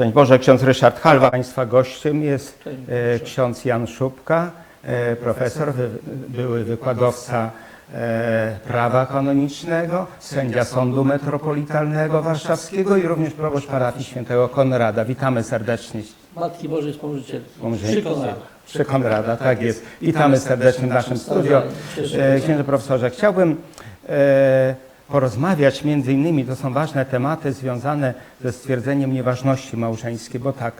Szczęść Boże, ksiądz Ryszard Halwa. Państwa gościem jest e, ksiądz Jan Szubka, e, profesor, wy, były wykładowca e, prawa kanonicznego, sędzia Sądu Metropolitalnego Warszawskiego i również proboszcz parafii świętego Konrada. Witamy serdecznie. Matki Bożej Wspomożyciel. Wspomożyciel. Przy Konrada. Przy Konrada, tak jest. Witamy serdecznie w naszym studio. E, Księże profesorze, chciałbym e, porozmawiać między innymi, to są ważne tematy związane ze stwierdzeniem nieważności małżeńskiej, bo tak,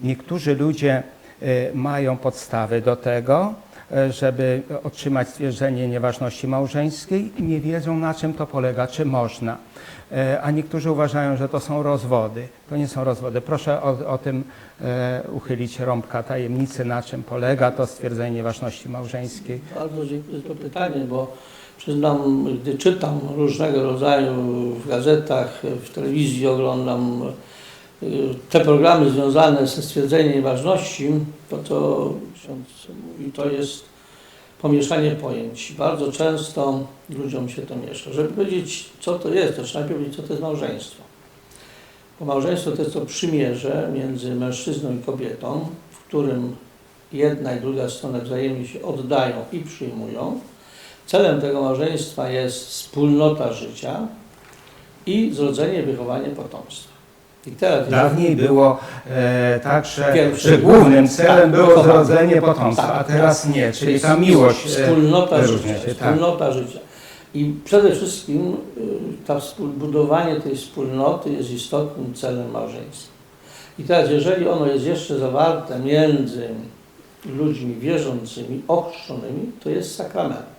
niektórzy ludzie e, mają podstawy do tego, e, żeby otrzymać stwierdzenie nieważności małżeńskiej i nie wiedzą na czym to polega, czy można. E, A niektórzy uważają, że to są rozwody. To nie są rozwody. Proszę o, o tym uchylić rąbka tajemnicy, na czym polega to stwierdzenie nieważności małżeńskiej. Bardzo dziękuję za to pytanie, bo przyznam, gdy czytam różnego rodzaju w gazetach, w telewizji oglądam y, te programy związane ze stwierdzeniem ważności, to to mówi, to jest pomieszanie pojęć. Bardzo często ludziom się to miesza. Żeby powiedzieć, co to jest, to trzeba powiedzieć, co to jest małżeństwo. Bo małżeństwo to jest to przymierze między mężczyzną i kobietą, w którym jedna i druga strona wzajemnie się oddają i przyjmują. Celem tego małżeństwa jest wspólnota życia i zrodzenie, wychowanie potomstwa. I teraz Dawniej było e, tak, że, Pierwsze- że głównym celem tak, było zrodzenie potomstwa, Tak, a teraz tak. nie, czyli ta miłość e, Wspólnota wyróżnia życia. się. Tak. Wspólnota życia. I przede wszystkim y, ta budowanie tej wspólnoty jest istotnym celem małżeństwa. I teraz, jeżeli ono jest jeszcze zawarte między ludźmi wierzącymi, ochrzczonymi, to jest sakramentem.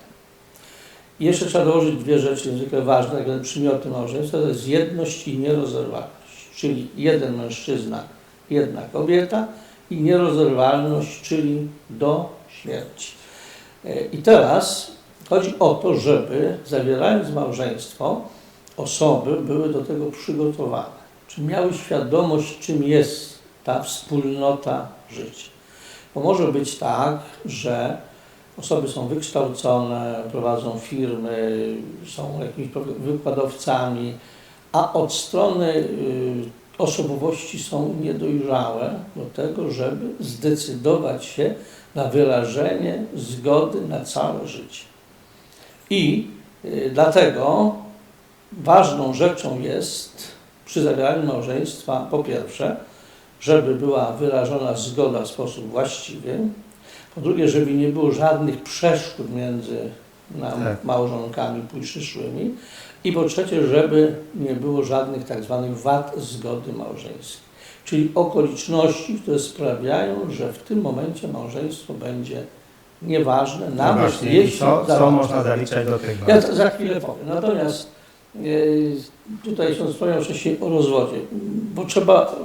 I jeszcze trzeba dołożyć dwie rzeczy niezwykle ważne, jak przymioty małżeństwa, to jest jedność i nierozerwalność. Czyli jeden mężczyzna, jedna kobieta i nierozerwalność, czyli do śmierci. E, I teraz chodzi o to, żeby zawierając małżeństwo, osoby były do tego przygotowane. Czy miały świadomość, czym jest ta wspólnota życia. Bo może być tak, że osoby są wykształcone, prowadzą firmy, są jakimiś wykładowcami, a od strony y, osobowości są niedojrzałe do tego, żeby zdecydować się na wyrażenie zgody na całe życie. I y, dlatego ważną rzeczą jest przy zawieraniu małżeństwa, po pierwsze, żeby była wyrażona zgoda w sposób właściwy, po drugie, żeby nie było żadnych przeszkód między nam, Tak. małżonkami przyszłymi i po trzecie, żeby nie było żadnych tak zwanych wad zgody małżeńskiej. Czyli okoliczności, które sprawiają, że w tym momencie małżeństwo będzie nieważne, No nawet właśnie, jeśli co, co można zaliczać do tego? Ja za chwilę powiem. Natomiast e, tutaj się wspomniał wcześniej o rozwodzie, bo trzeba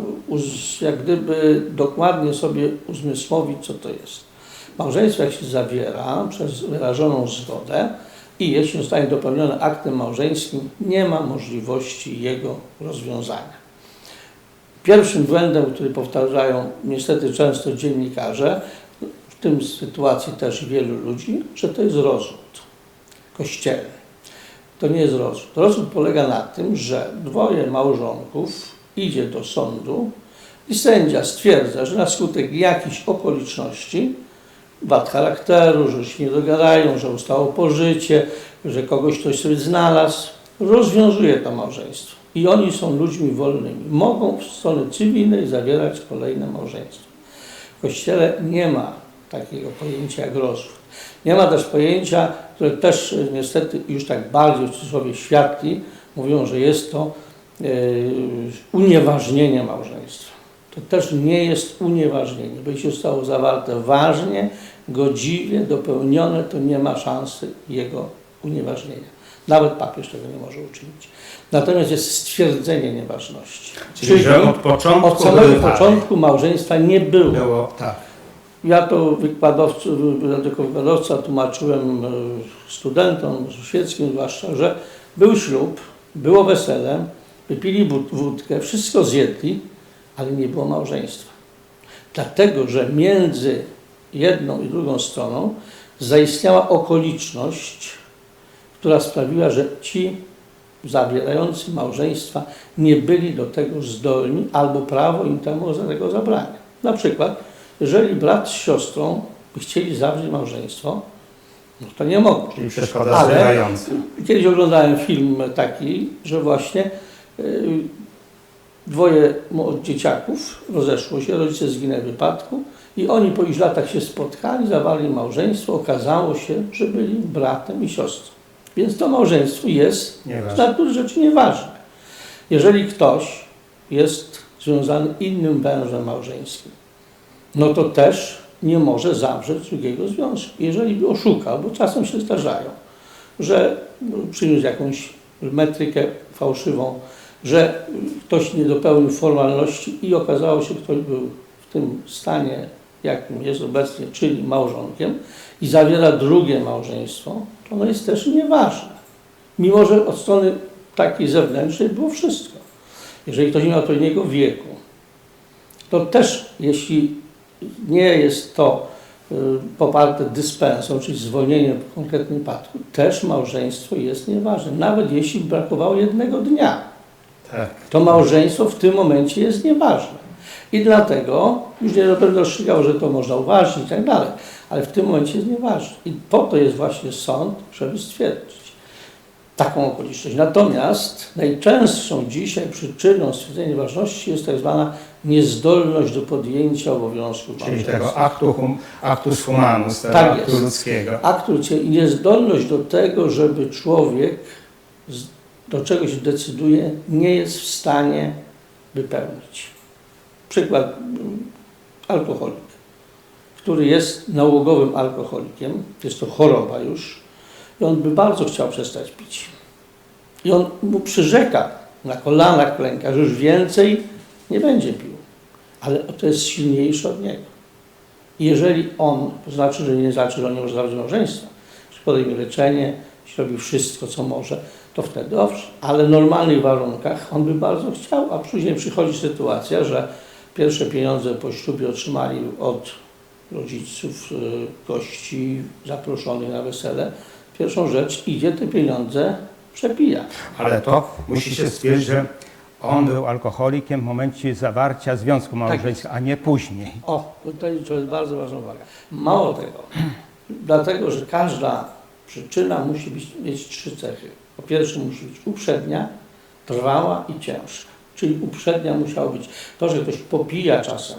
jak gdyby dokładnie sobie uzmysłowić, co to jest. Małżeństwo jak się zawiera przez wyrażoną zgodę i jeśli zostanie dopełnione aktem małżeńskim, nie ma możliwości jego rozwiązania. Pierwszym błędem, który powtarzają niestety często dziennikarze, w tym sytuacji też wielu ludzi, że to jest rozwód kościelny. To nie jest rozwód. Rozwód polega na tym, że dwoje małżonków idzie do sądu i sędzia stwierdza, że na skutek jakichś okoliczności, wad charakteru, że się nie dogadają, że ustało pożycie, że kogoś ktoś sobie znalazł, rozwiązuje to małżeństwo. I oni są ludźmi wolnymi. Mogą w strony cywilnej zawierać kolejne małżeństwo. W Kościele nie ma takiego pojęcia jak rozwód. Nie ma też pojęcia, które też e, niestety już tak bardziej w cudzysłowie świadki mówią, że jest to e, unieważnienie małżeństwa. To też nie jest unieważnienie, jeśli zostało zawarte ważnie, godziwie, dopełnione, to nie ma szansy jego unieważnienia. Nawet papież tego nie może uczynić. Natomiast jest stwierdzenie nieważności. Czyli, że od początku od samego pary. początku małżeństwa nie było. Było, tak. Ja to wykładowcy, jako wykładowca tłumaczyłem e, studentom świeckim zwłaszcza, że był ślub, było wesele, wypili wód- wódkę, wszystko zjedli, ale nie było małżeństwa. Dlatego, że między jedną i drugą stroną zaistniała okoliczność, która sprawiła, że ci zawierający małżeństwa nie byli do tego zdolni albo prawo im temu tego zabrania. Na przykład, jeżeli brat z siostrą chcieli zawrzeć małżeństwo, no to nie mogą. Czyli przeszkoda Ale- zbierająca. Kiedyś oglądałem film taki, że właśnie y, dwoje dzieciaków rozeszło się, rodzice zginęli w wypadku i oni po iluś latach się spotkali, zawarli małżeństwo, okazało się, że byli bratem i siostrą. Więc to małżeństwo jest z natury rzeczy nieważne. Jeżeli ktoś jest związany innym wężem małżeńskim, no to też nie może zawrzeć drugiego związku. Jeżeli oszukał, bo czasem się zdarzają, że no, przyniósł jakąś metrykę fałszywą, że ktoś nie dopełnił formalności i okazało się, ktoś był w tym stanie, jakim jest obecnie, czyli małżonkiem i zawiera drugie małżeństwo, to ono jest też nieważne. Mimo, że od strony takiej zewnętrznej było wszystko. Jeżeli ktoś nie ma odpowiedniego wieku, to też jeśli nie jest to y, poparte dyspensą, czyli zwolnieniem w konkretnym wypadku, też małżeństwo jest nieważne. Nawet jeśli brakowało jednego dnia, Tak. to małżeństwo w tym momencie jest nieważne. I dlatego, już nie będę rozstrzygał, że to można uważnić i tak dalej, ale w tym momencie jest nieważne. I po to jest właśnie sąd, żeby stwierdzić taką okoliczność. Natomiast najczęstszą dzisiaj przyczyną stwierdzenia nieważności jest tak zwana niezdolność do podjęcia obowiązku Czyli tego aktu, hum, actus humanus, tego Tak aktu jest. ludzkiego. Aktu ludzkiego i niezdolność do tego, żeby człowiek do czegoś decyduje, nie jest w stanie wypełnić. Przykład alkoholik, który jest nałogowym alkoholikiem, jest to choroba już, i on by bardzo chciał przestać pić. I on mu przyrzeka, na kolanach klęka, że już więcej nie będzie pił. Ale to jest silniejsze od niego. Jeżeli on, to znaczy, że nie znaczy, że on nie może zawarć małżeństwa, że podejmie leczenie, jeśli robi wszystko, co może, to wtedy owszem, ale w normalnych warunkach on by bardzo chciał, a później przychodzi sytuacja, że pierwsze pieniądze po ślubie otrzymali od rodziców, y, gości zaproszonych na wesele. Pierwszą rzecz, idzie te pieniądze, przepija. Ale to musi się stwierdzić, że on był alkoholikiem w momencie zawarcia związku małżeńskiego, a nie później. O, tutaj to jest bardzo ważna uwaga. Mało tego, dlatego, że każda przyczyna musi być, mieć trzy cechy. Po pierwsze musi być uprzednia, trwała i ciężka. Czyli uprzednia musiało być to, że ktoś popija czasem,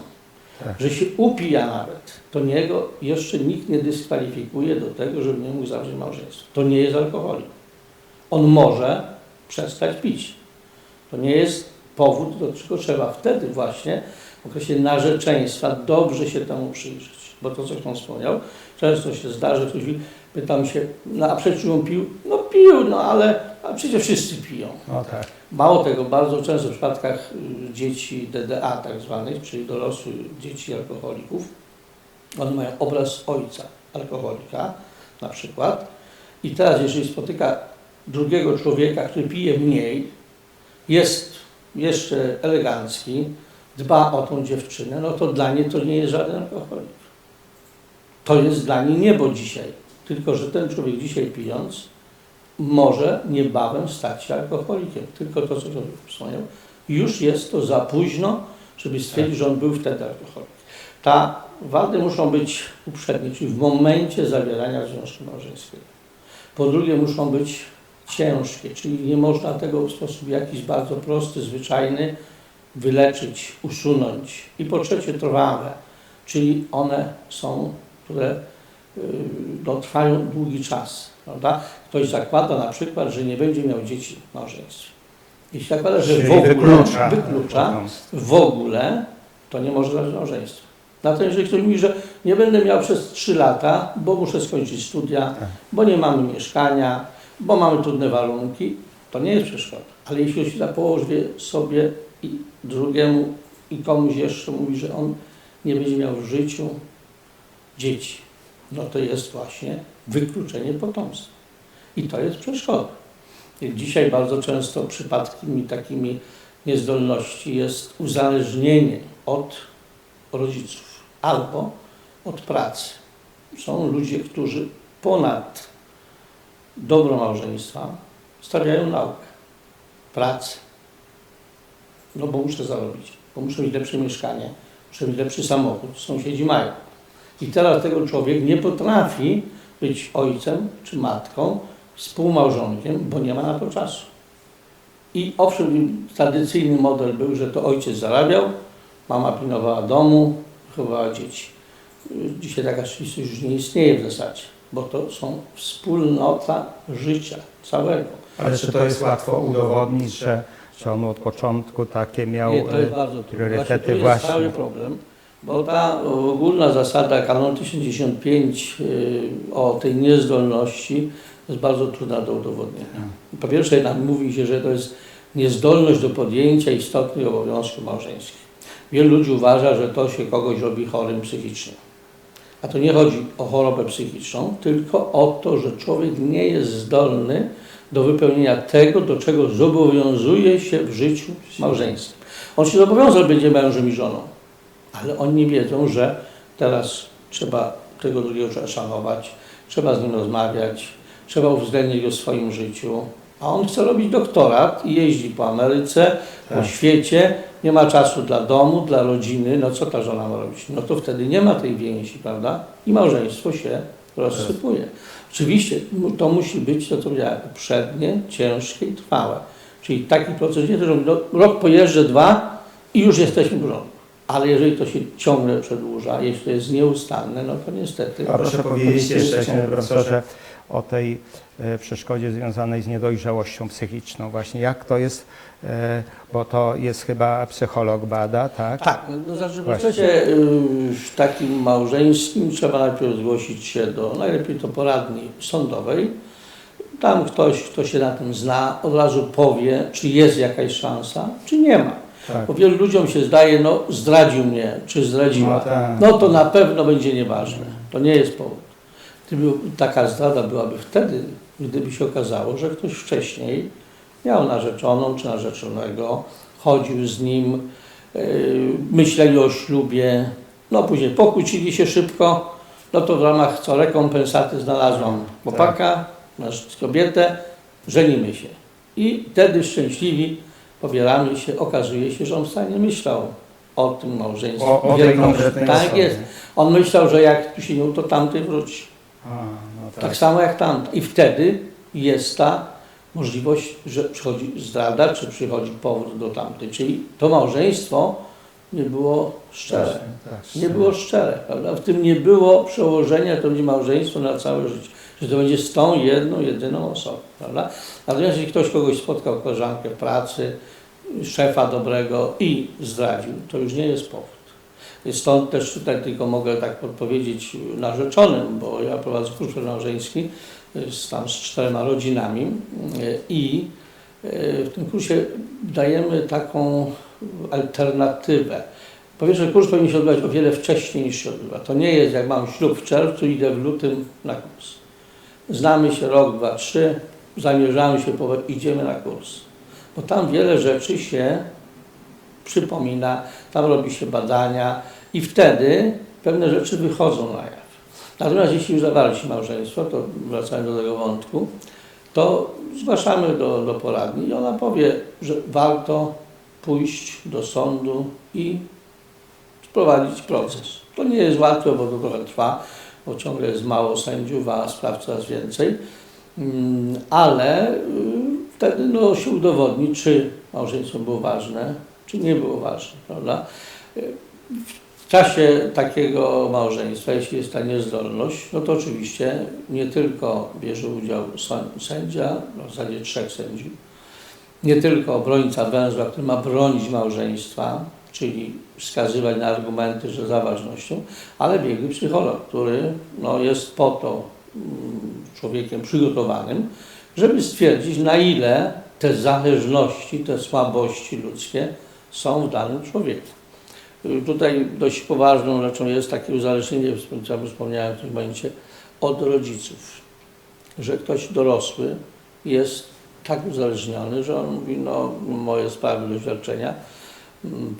Tak. że się upija nawet, to niego jeszcze nikt nie dyskwalifikuje do tego, żeby nie mógł zawrzeć małżeństwa. To nie jest alkoholik. On może przestać pić. To nie jest powód, do czego trzeba wtedy właśnie w okresie narzeczeństwa dobrze się temu przyjrzeć. Bo to, co Pan wspomniał, często się zdarzy, ktoś pytam się, no a przecież on pił? No pił, no ale a przecież wszyscy piją. No tak. Mało tego, bardzo często w przypadkach y, dzieci DDA tak zwanych, czyli dorosłych dzieci alkoholików, one mają obraz ojca alkoholika na przykład i teraz jeżeli spotyka drugiego człowieka, który pije mniej, jest jeszcze elegancki, dba o tą dziewczynę, no to dla niej to nie jest żaden alkoholik. To jest dla niej niebo dzisiaj. Tylko, że ten człowiek dzisiaj pijąc, może niebawem stać się alkoholikiem. Tylko to, co wspomniał, już jest to za późno, żeby stwierdzić, że on był wtedy alkoholikiem. Ta wady muszą być uprzednie, czyli w momencie zawierania związku małżeńskiego. Po drugie, muszą być ciężkie, czyli nie można tego w sposób jakiś bardzo prosty, zwyczajny wyleczyć, usunąć. I po trzecie, trwałe, czyli one są, które y, no, trwają długi czas. Prawda? Ktoś zakłada na przykład, że nie będzie miał dzieci w małżeństwie. Jeśli zakłada, że Czyli w ogóle wyklucza. wyklucza w ogóle, to nie może zawarć małżeństwa. Natomiast jeżeli ktoś mówi, że nie będę miał przez 3 lata, bo muszę skończyć studia, Tak. bo nie mamy mieszkania, bo mamy trudne warunki, to nie jest przeszkoda. Ale jeśli ktoś zapołoży sobie i drugiemu i komuś jeszcze mówi, że on nie będzie miał w życiu dzieci, no to jest właśnie wykluczenie potomstwa. I to jest przeszkoda. Dzisiaj bardzo często przypadkami takimi niezdolności jest uzależnienie od rodziców albo od pracy. Są ludzie, którzy ponad dobro małżeństwa stawiają naukę. pracy. No bo muszę zarobić, bo muszę mieć lepsze mieszkanie, muszę mieć lepszy samochód, sąsiedzi mają. I teraz tego człowiek nie potrafi być ojcem czy matką, współmałżonkiem, bo nie ma na to czasu. I owszem, tradycyjny model był, że to ojciec zarabiał, mama pilnowała domu, wychowywała dzieci. Dzisiaj taka rzeczywistość już nie istnieje w zasadzie, bo to są wspólnota życia całego. Ale czy to jest łatwo udowodnić, że, że on od początku takie miał Nie, to jest bardzo trudne. priorytety Właśnie, to jest cały właśnie? problem, bo ta ogólna zasada kanon 1095 y, o tej niezdolności jest bardzo trudna do udowodnienia. Po pierwsze nam mówi się, że to jest niezdolność do podjęcia istotnych obowiązków małżeńskich. Wielu ludzi uważa, że to się kogoś robi chorym psychicznie. A to nie chodzi o chorobę psychiczną, tylko o to, że człowiek nie jest zdolny do wypełnienia tego, do czego zobowiązuje się w życiu małżeńskim. On się zobowiązał, będzie mężem i żoną, ale oni wiedzą, że teraz trzeba tego drugiego trzeba szanować, trzeba z nim rozmawiać, trzeba uwzględnić go w swoim życiu. A on chce robić doktorat i jeździ po Ameryce, po Tak. świecie, nie ma czasu dla domu, dla rodziny, no co ta żona ma robić? No to wtedy nie ma tej więzi, prawda? I małżeństwo się rozsypuje. Oczywiście to musi być, to co powiedziałem, uprzednie, ciężkie i trwałe. Czyli taki proces nie to, że no, rok pojeżdżę, dwa i już jesteśmy w porządku. Ale jeżeli to się ciągle przedłuża, jeśli to jest nieustanne, no to niestety... A proszę powiedzieć jeszcze, księże profesorze, o tej e, przeszkodzie związanej z niedojrzałością psychiczną. Właśnie jak to jest, e, bo to jest chyba psycholog bada, tak? Tak, no znaczy w procesie y, takim małżeńskim trzeba najpierw zgłosić się do, najlepiej to poradni sądowej. Tam ktoś, kto się na tym zna, od razu powie, czy jest jakaś szansa, czy nie ma. Tak. Bo wielu ludziom się zdaje, no zdradził mnie, czy zdradziła. No tak. No to na pewno będzie nieważne. To nie jest powód. Gdyby taka zdrada byłaby wtedy, gdyby się okazało, że ktoś wcześniej miał narzeczoną czy narzeczonego, chodził z nim, yy, myśleli o ślubie, no później pokłócili się szybko, no to w ramach co rekompensaty znalazłam chłopaka, masz kobietę, żenimy się. I wtedy szczęśliwi pobieramy się, okazuje się, że on wcale nie myślał o tym małżeństwie. O- o tej konkretnej Tak osobie. jest. On myślał, że jak tu się nie to tamty wróci. A, no tak. Tak samo jak tamta. I wtedy jest ta możliwość, że przychodzi zdrada, czy przychodzi powrót do tamtej. Czyli to małżeństwo nie było szczere. Tak, Nie było szczere, prawda? W tym nie było przełożenia, to będzie małżeństwo na całe życie. Że to będzie z tą jedną, jedyną osobą, prawda? Natomiast jeśli ktoś kogoś spotkał, koleżankę pracy, szefa dobrego i zdradził, to już nie jest powód. Stąd też tutaj tylko mogę tak podpowiedzieć narzeczonym, bo ja prowadzę kurs małżeński y, tam z czterema rodzinami y, i y, w tym kursie dajemy taką alternatywę. Po pierwsze, kurs powinien się odbywać o wiele wcześniej niż się odbywa. To nie jest, jak mam ślub w czerwcu, idę w lutym na kurs. Znamy się rok, dwa, trzy, zamierzamy się, idziemy na kurs. Bo tam wiele rzeczy się przypomina, tam robi się badania i wtedy pewne rzeczy wychodzą na jaw. Natomiast jeśli już zawarliśmy małżeństwo, to wracając do tego wątku, to zgłaszamy do, do poradni i ona powie, że warto pójść do sądu i prowadzić proces. To nie jest łatwe, bo to trochę trwa, bo ciągle jest mało sędziów, a spraw coraz więcej. Mm, Ale y, wtedy no, się udowodni, czy małżeństwo było ważne, czy nie było ważne, prawda? W czasie takiego małżeństwa, jeśli jest ta niezdolność, no to oczywiście nie tylko bierze udział sędzia, w zasadzie trzech sędziów, nie tylko obrońca węzła, który ma bronić małżeństwa, czyli wskazywać na argumenty, że za ważnością, ale biegły psycholog, który no, jest po to mm, człowiekiem przygotowanym, żeby stwierdzić, na ile te zależności, te słabości ludzkie są w danym człowieku. Tutaj dość poważną rzeczą jest takie uzależnienie, co wspomniałem w tym momencie, od rodziców. Że ktoś dorosły jest tak uzależniony, że on mówi, no moje sprawy doświadczenia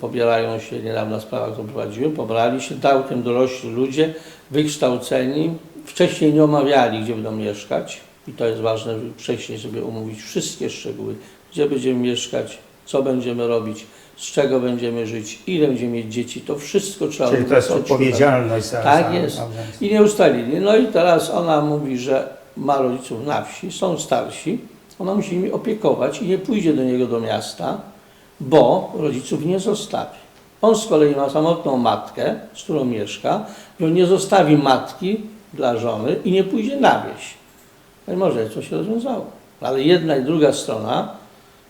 pobierają się, niedawna sprawa, którą prowadziłem, pobrali się całkiem dorośli ludzie, wykształceni, wcześniej nie omawiali, gdzie będą mieszkać. I to jest ważne, żeby wcześniej sobie umówić wszystkie szczegóły, gdzie będziemy mieszkać, co będziemy robić, z czego będziemy żyć, ile będziemy mieć dzieci, to wszystko trzeba Czyli to jest odpowiedzialność za, Tak za jest. I nie ustalili. No i teraz ona mówi, że ma rodziców na wsi, są starsi, ona musi nimi opiekować i nie pójdzie do niego do miasta, bo rodziców nie zostawi. On z kolei ma samotną matkę, z którą mieszka, i on nie zostawi matki dla żony i nie pójdzie na wieś. No i może coś się rozwiązało. Ale jedna i druga strona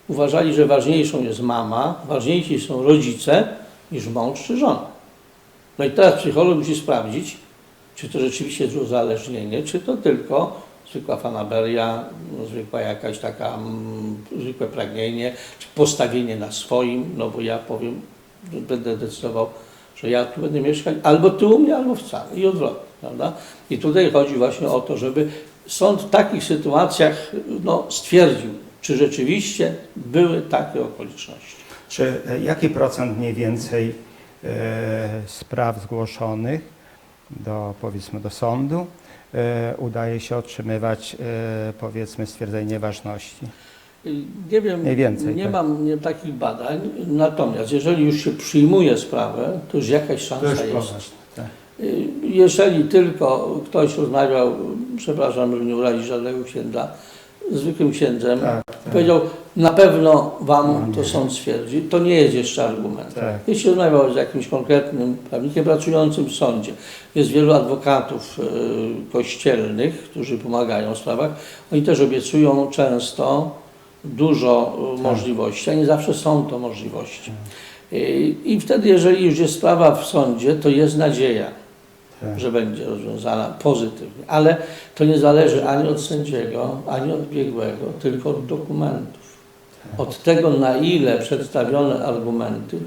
uważali, że ważniejszą jest mama, ważniejsi są rodzice niż mąż czy żona. No i teraz psycholog musi sprawdzić, czy to rzeczywiście jest uzależnienie, czy to tylko zwykła fanaberia, zwykła jakaś taka, mm, zwykłe pragnienie, czy postawienie na swoim, no bo ja powiem, będę decydował, że ja tu będę mieszkać, albo ty u mnie, albo wcale i odwrotnie, prawda? I tutaj chodzi właśnie o to, żeby sąd w takich sytuacjach no, stwierdził, czy rzeczywiście były takie okoliczności. Czy e, jaki procent mniej więcej e, spraw zgłoszonych do, powiedzmy, do sądu udaje się otrzymywać, e, powiedzmy, stwierdzenie ważności? Nie wiem, Mniej więcej, nie tak. mam nie, takich badań, natomiast jeżeli już się przyjmuje sprawę, to już jakaś szansa jest. Tak. Y, Jeżeli tylko ktoś rozmawiał, przepraszam, żeby nie urazić żadnego księdza, zwykłym księdzem, Tak, tak. powiedział, na pewno No wam nie. to sąd stwierdzi, to nie jest jeszcze argument. Tak. Jeśli rozmawiał z jakimś konkretnym prawnikiem pracującym w sądzie, jest wielu adwokatów y, kościelnych, którzy pomagają w sprawach, oni też obiecują często dużo y, Tak. możliwości, a nie zawsze są to możliwości. Y, I wtedy, jeżeli już jest sprawa w sądzie, to jest nadzieja Tak. że będzie rozwiązana pozytywnie. Ale to nie zależy ani od sędziego, ani od biegłego, tylko od dokumentów. Od tego, na ile przedstawione argumenty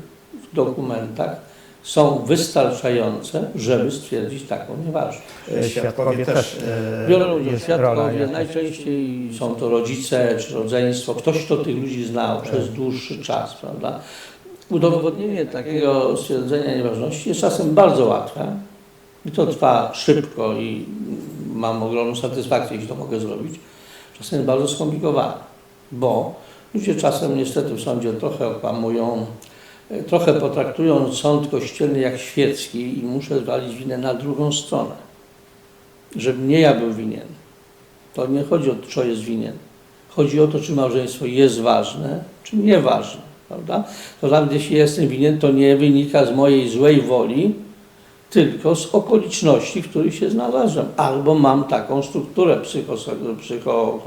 w dokumentach są wystarczające, żeby stwierdzić taką nieważność. E, Świadkowie też e, Biorą udział świadkowie, najczęściej są to rodzice czy rodzeństwo, ktoś, kto tych ludzi znał przez dłuższy czas, prawda? Udowodnienie takiego stwierdzenia nieważności jest czasem bardzo łatwe i to trwa szybko i mam ogromną satysfakcję, jeśli to mogę zrobić. Czasem jest bardzo skomplikowane, bo ludzie czasem niestety w sądzie trochę okłamują, e, trochę potraktują sąd kościelny jak świecki i muszę zwalić winę na drugą stronę żebym nie ja był winien. To nie chodzi o to, co jest winien. Chodzi o to, czy małżeństwo jest ważne, czy nieważne. Prawda? To nawet jeśli jestem winien, to nie wynika z mojej złej woli, tylko z okoliczności, w których się znalazłem. Albo mam taką strukturę psycho, psycho,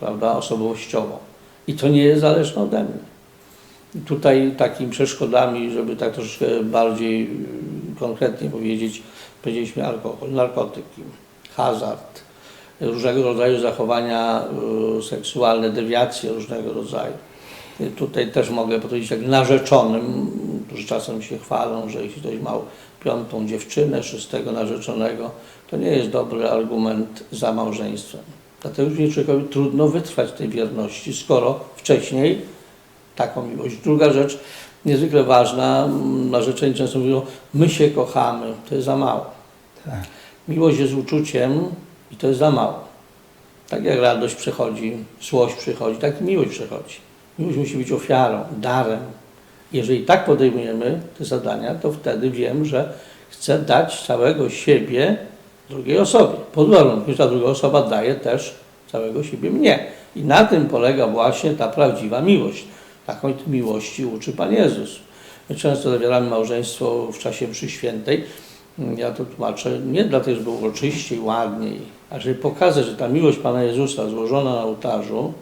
prawda, osobowościową. I to nie jest zależne ode mnie. Tutaj takimi przeszkodami, żeby tak troszkę bardziej y, konkretnie powiedzieć, powiedzieliśmy alkohol, narkotyki, hazard, różnego rodzaju zachowania y, seksualne, dewiacje różnego rodzaju. Y, Tutaj też mogę powiedzieć jak narzeczonym, którzy czasem się chwalą, że jeśli ktoś ma piątą dziewczynę, szóstego narzeczonego, to nie jest dobry argument za małżeństwem. Dlatego człowiekowi trudno wytrwać tej wierności, skoro wcześniej taką miłość. Druga rzecz, niezwykle ważna, m, narzeczeni często mówią, my się kochamy, to jest za mało. Tak. Miłość jest uczuciem i to jest za mało. Tak jak radość przychodzi, złość przychodzi, tak i miłość przychodzi. Miłość musi być ofiarą, darem. Jeżeli tak podejmujemy te zadania, to wtedy wiem, że chcę dać całego siebie drugiej osobie. Pod warunkiem, że ta druga osoba daje też całego siebie mnie. I na tym polega właśnie ta prawdziwa miłość. Taką miłości uczy Pan Jezus. My często zawieramy małżeństwo w czasie mszy świętej. Ja to tłumaczę nie dlatego, żeby było czyściej, ładniej, a żeby pokazać, że ta miłość Pana Jezusa złożona na ołtarzu,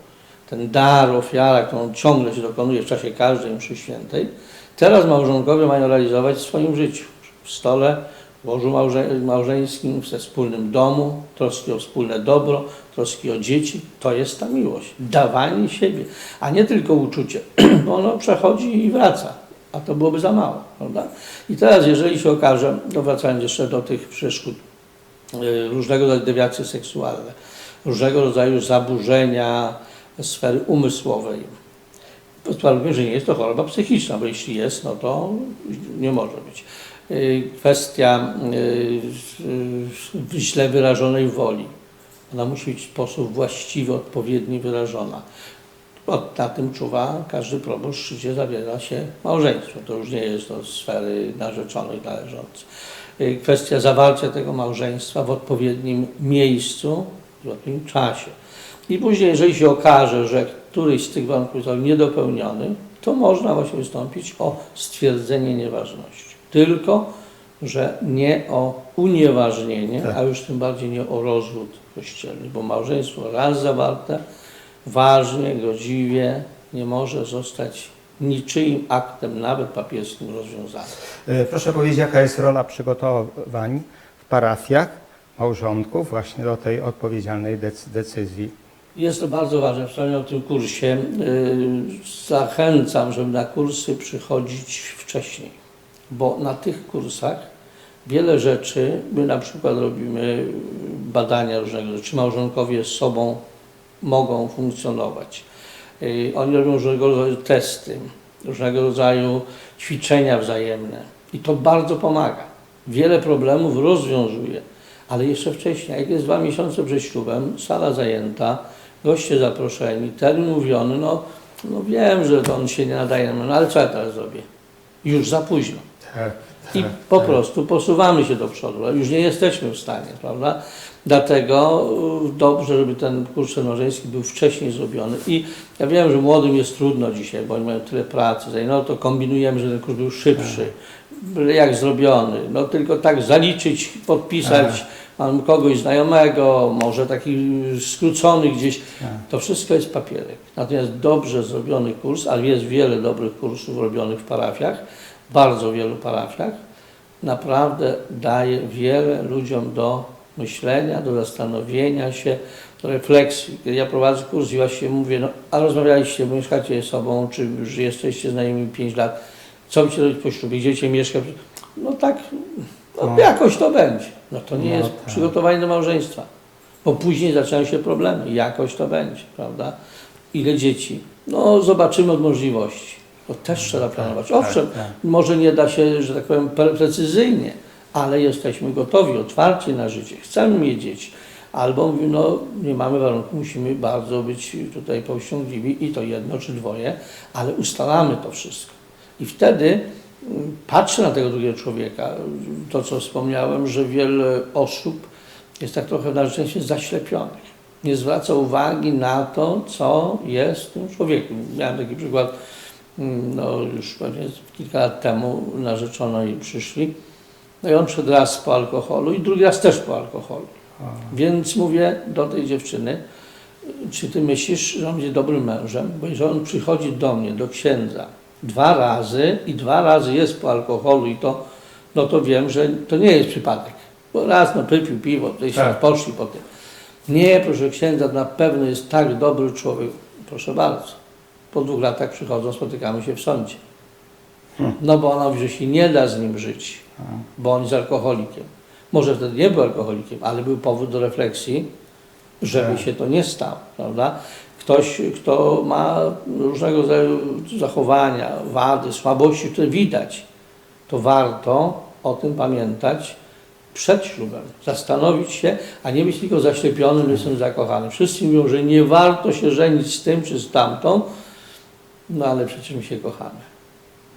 ten dar, ofiara, którą ciągle się dokonuje w czasie każdej mszy świętej, teraz małżonkowie mają realizować w swoim życiu. W stole, w łożu małże, małżeńskim, we wspólnym domu, troski o wspólne dobro, troski o dzieci. To jest ta miłość. Dawanie siebie, a nie tylko uczucie, bo ono przechodzi i wraca. A to byłoby za mało, prawda? I teraz, jeżeli się okaże, to wracając jeszcze do tych przeszkód, y, różnego rodzaju dewiacje seksualne, różnego rodzaju zaburzenia sfery umysłowej, warunkiem, że nie jest to choroba psychiczna, bo jeśli jest, no to nie może być. Y, Kwestia y, y, źle wyrażonej woli. Ona musi być w sposób właściwy, odpowiedni wyrażona. Od, na tym czuwa każdy proboszcz, gdzie zawiera się małżeństwo. To już nie jest do sfery narzeczonych należące. Kwestia zawarcia tego małżeństwa w odpowiednim miejscu, w odpowiednim czasie. I później, jeżeli się okaże, że któryś z tych warunków został niedopełniony, to można właśnie wystąpić o stwierdzenie nieważności. Tylko, że nie o unieważnienie, Tak. a już tym bardziej nie o rozwód kościelny, bo małżeństwo raz zawarte, ważnie, godziwie, nie może zostać niczyim aktem, nawet papieskim, rozwiązane. E, Proszę powiedzieć, jaka jest rola przygotowań w parafiach małżonków właśnie do tej odpowiedzialnej dec- decyzji? Jest to bardzo ważne. Wspomniałem o tym kursie. Yy, Zachęcam, żeby na kursy przychodzić wcześniej, bo na tych kursach wiele rzeczy, my na przykład robimy badania różnego, czy małżonkowie z sobą mogą funkcjonować. Yy, Oni robią różnego rodzaju testy, różnego rodzaju ćwiczenia wzajemne i to bardzo pomaga. Wiele problemów rozwiązuje, ale jeszcze wcześniej, jak jest dwa miesiące przed ślubem, sala zajęta, goście zaproszeni, termin mówiony, no, no wiem, że to on się nie nadaje, no ale co ja teraz zrobię? Już za późno. Tak, I tak, po tak. prostu posuwamy się do przodu, ale już nie jesteśmy w stanie, prawda? Dlatego y, dobrze, żeby ten kurs małżeński był wcześniej zrobiony. I ja wiem, że młodym jest trudno dzisiaj, bo oni mają tyle pracy, no to kombinujemy, że ten kurs był szybszy, jak zrobiony. No tylko tak zaliczyć, podpisać, mam kogoś znajomego, może taki skrócony gdzieś. To wszystko jest papierek. Natomiast dobrze zrobiony kurs, ale jest wiele dobrych kursów robionych w parafiach, bardzo wielu parafiach, naprawdę daje wiele ludziom do myślenia, do zastanowienia się, do refleksji. Kiedy ja prowadzę kurs i właśnie mówię, no, a rozmawialiście, bo mieszkacie ze sobą, czy już jesteście znajomymi 5 lat, co będziecie robić po ślubie, gdzie cię mieszka? No tak, no, No. jakoś to będzie. No to nie No jest tak. przygotowanie do małżeństwa, bo później zaczynają się problemy, jakoś to będzie, prawda? Ile dzieci? No zobaczymy od możliwości. To też trzeba planować. tak, Owszem, tak. może nie da się, że tak powiem, pre- precyzyjnie, ale jesteśmy gotowi, otwarci na życie, chcemy mieć dzieci. Albo mówimy, no nie mamy warunku, musimy bardzo być tutaj powściągliwi i to jedno czy dwoje, ale ustalamy to wszystko. I wtedy patrzę na tego drugiego człowieka. To, co wspomniałem, że wiele osób jest tak trochę w narzeczeństwie zaślepionych. Nie zwraca uwagi na to, co jest w tym człowieku. Miałem taki przykład, mm, no już pewnie kilka lat temu narzeczono i przyszli. No i on przed raz po alkoholu i drugi raz też po alkoholu. Więc mówię do tej dziewczyny, czy ty myślisz, że on będzie dobrym mężem? Bo jeżeli on przychodzi do mnie, do księdza, dwa razy i dwa razy jest po alkoholu i to, no to wiem, że to nie jest przypadek. Bo raz no wypił piwo, tutaj się Tak. poszli po tym. Nie, proszę księdza, na pewno jest tak dobry człowiek. Proszę bardzo. Po dwóch latach przychodzą, spotykamy się w sądzie. No bo ona mówi, że się nie da z nim żyć, bo on jest alkoholikiem. Może wtedy nie był alkoholikiem, ale był powód do refleksji, żeby Tak. się to nie stało, prawda? Ktoś, kto ma różnego rodzaju zachowania, wady, słabości, które widać, to warto o tym pamiętać przed ślubem, zastanowić się, a nie być tylko zaślepionym, jestem zakochany. Wszyscy mówią, że nie warto się żenić z tym czy z tamtą, no ale przecież my się kochamy.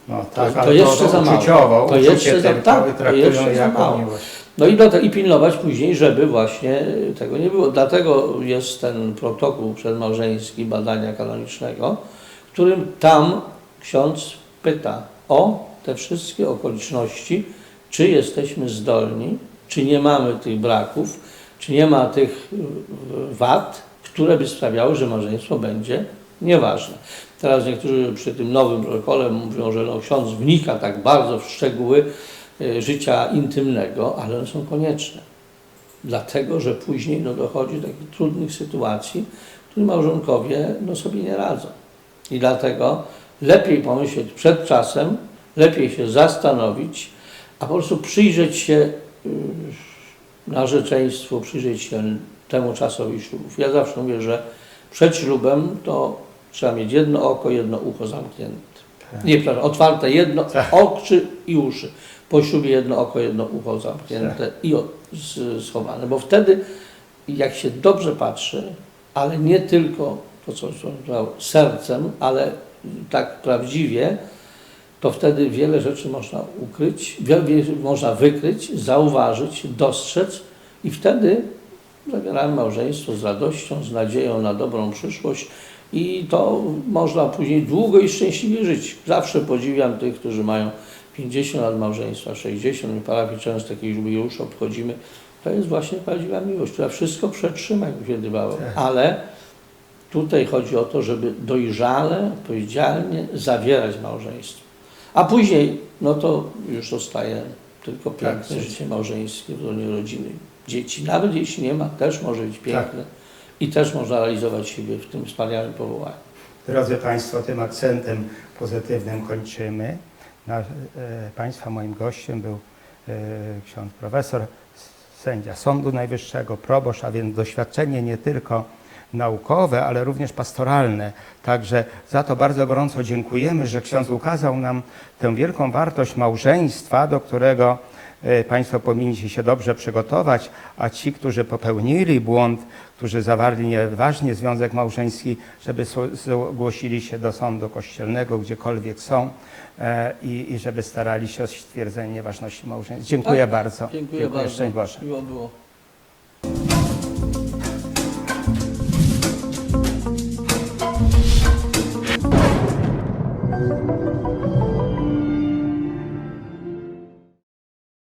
No To- tak, to ale jeszcze za mało. To jeszcze za- tylko tak, to jeszcze za mało. miłość. No i, te, i pilnować później, żeby właśnie tego nie było. Dlatego jest ten protokół przedmałżeński badania kanonicznego, w którym tam ksiądz pyta o te wszystkie okoliczności, czy jesteśmy zdolni, czy nie mamy tych braków, czy nie ma tych wad, które by sprawiały, że małżeństwo będzie nieważne. Teraz niektórzy przy tym nowym protokole mówią, że no, ksiądz wnika tak bardzo w szczegóły życia intymnego, ale one są konieczne. Dlatego, że później no, dochodzi do takich trudnych sytuacji, których małżonkowie no, sobie nie radzą. I dlatego lepiej pomyśleć przed czasem, lepiej się zastanowić, a po prostu przyjrzeć się y, narzeczeństwu, przyjrzeć się temu czasowi ślubów. Ja zawsze mówię, że przed ślubem to trzeba mieć jedno oko, jedno ucho zamknięte. Tak. Nie, przepraszam, otwarte jedno Tak. oczy i uszy. Po ślubie jedno oko, jedno ucho zamknięte i o- z- schowane, bo wtedy I jak się dobrze patrzy, ale nie tylko to, co powiedział, sercem, ale tak prawdziwie, to wtedy wiele rzeczy można ukryć, wiele, wiele można wykryć, zauważyć, dostrzec i wtedy zawieramy małżeństwo z radością, z nadzieją na dobrą przyszłość i to można później długo i szczęśliwie żyć. Zawsze podziwiam tych, którzy mają 50 lat małżeństwa, 60, my parafii często takie jubileusze obchodzimy. To jest właśnie prawdziwa miłość, która wszystko przetrzyma, jak kiedy Paweł. Tak. Ale tutaj chodzi o to, żeby dojrzale, odpowiedzialnie zawierać małżeństwo. A później, no to już zostaje tylko piękne Tak, życie małżeńskie w gronie rodziny. Dzieci, nawet jeśli nie ma, też może być piękne i też można realizować siebie w tym wspaniałym powołaniu. Drodzy Państwo, tym akcentem pozytywnym kończymy. E, państwa moim gościem był e, ksiądz profesor, sędzia Sądu Najwyższego, proboszcz, a więc doświadczenie nie tylko naukowe, ale również pastoralne. Także za to bardzo gorąco dziękujemy, że ksiądz ukazał nam tę wielką wartość małżeństwa, do którego e, Państwo powinniście się dobrze przygotować, a ci, którzy popełnili błąd, którzy zawarli nieważnie związek małżeński, żeby zgłosili się do sądu kościelnego, gdziekolwiek są e, i, i żeby starali się o stwierdzenie ważności małżeństwa. Dziękuję Tak, bardzo. Dziękuję, bardzo. Szczęść Boże. Miło było.